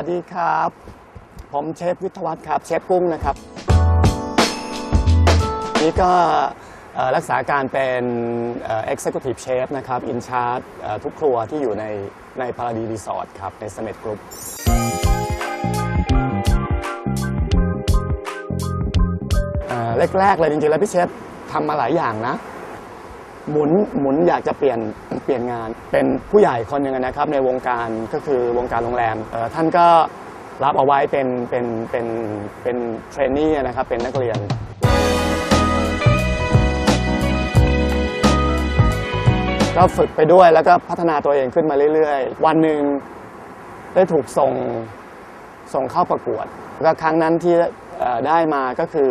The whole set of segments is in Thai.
วัสดีครับ ผมเชฟวิทยวัฒน์ครับ เชฟกุ้งนะครับ นี่ก็รักษาการเป็นเอ่อ Executive Chef นะครับ in charge ทุกครัวที่อยู่ในในพาราดีรีสอร์ทครับ ใน Summit Group เอ่อแรก ๆ เลยจริง ๆ แล้วพี่เชฟทำมาหลายอย่างนะ หมุนหมุนอยากจะเปลี่ยนเปลี่ยนงาน เป็นผู้ใหญ่คนหนึ่งนะครับ ในวงการก็คือวงการโรงแรมท่านก็รับเอาไว้เป็นเป็นเป็นเป็นเทรนนี่นะครับเป็นนักเรียนก็ฝึกไปด้วยแล้วก็พัฒนาตัวเองขึ้นมาเรื่อยๆ วันหนึ่งได้ถูกส่งส่งเข้าประกวด แล้วก็ครั้งนั้นที่ได้มาก็คือ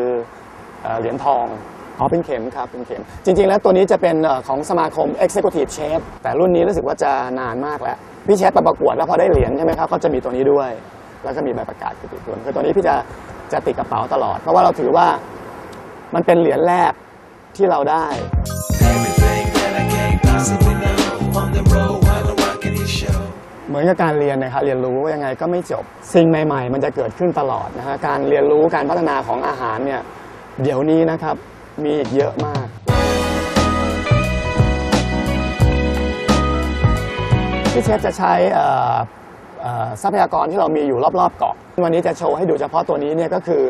เหรียญทอง อ๋อเป็นเข็มครับเป็นเข็ม จริง ๆ แล้วตัวนี้จะเป็นของสมาคม Executive Chef แต่รุ่นนี้รู้สึกว่าจะนานมากแล้ว พี่เชฟไปประกวดแล้วพอได้เหรียญใช่ไหมครับก็จะมีตัวนี้ด้วย แล้วก็มีใบประกาศติดตัวคือตัวนี้พี่จะจะติดกระเป๋าตลอด เพราะว่าเราถือว่ามันเป็นเหรียญแรกที่เราได้ เหมือนกับการเรียนนะครับเรียนรู้ว่ายังไงก็ไม่จบ สิ่งใหม่ ๆ มันจะเกิดขึ้นตลอดนะฮะการเรียนรู้การพัฒนาของอาหารเนี่ยเดี๋ยวนี้นะครับ มีอีกเยอะมากที่เชฟจะใช้ทรัพยากรที่เรามีอยู่รอบๆเกาะ วันนี้จะโชว์ให้ดูเฉพาะตัวนี้เนี่ยก็คือ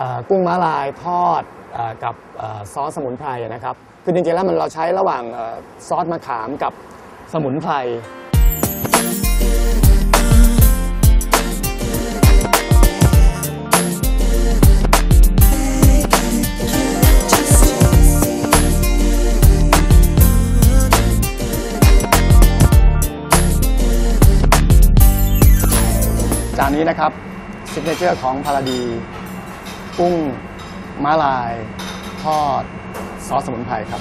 อกุ้งม้าลายทอดอกับอซอสสมุนไพรนะครับ คือจริงๆแล้วมันเราใช้ระหว่างอซอสมะขามกับสมุนไพร จานนี้นะครับซิกเนเจอร์ของพาราดีกุ้งม้าลาย ทอด ซอสสมุนไพรครับ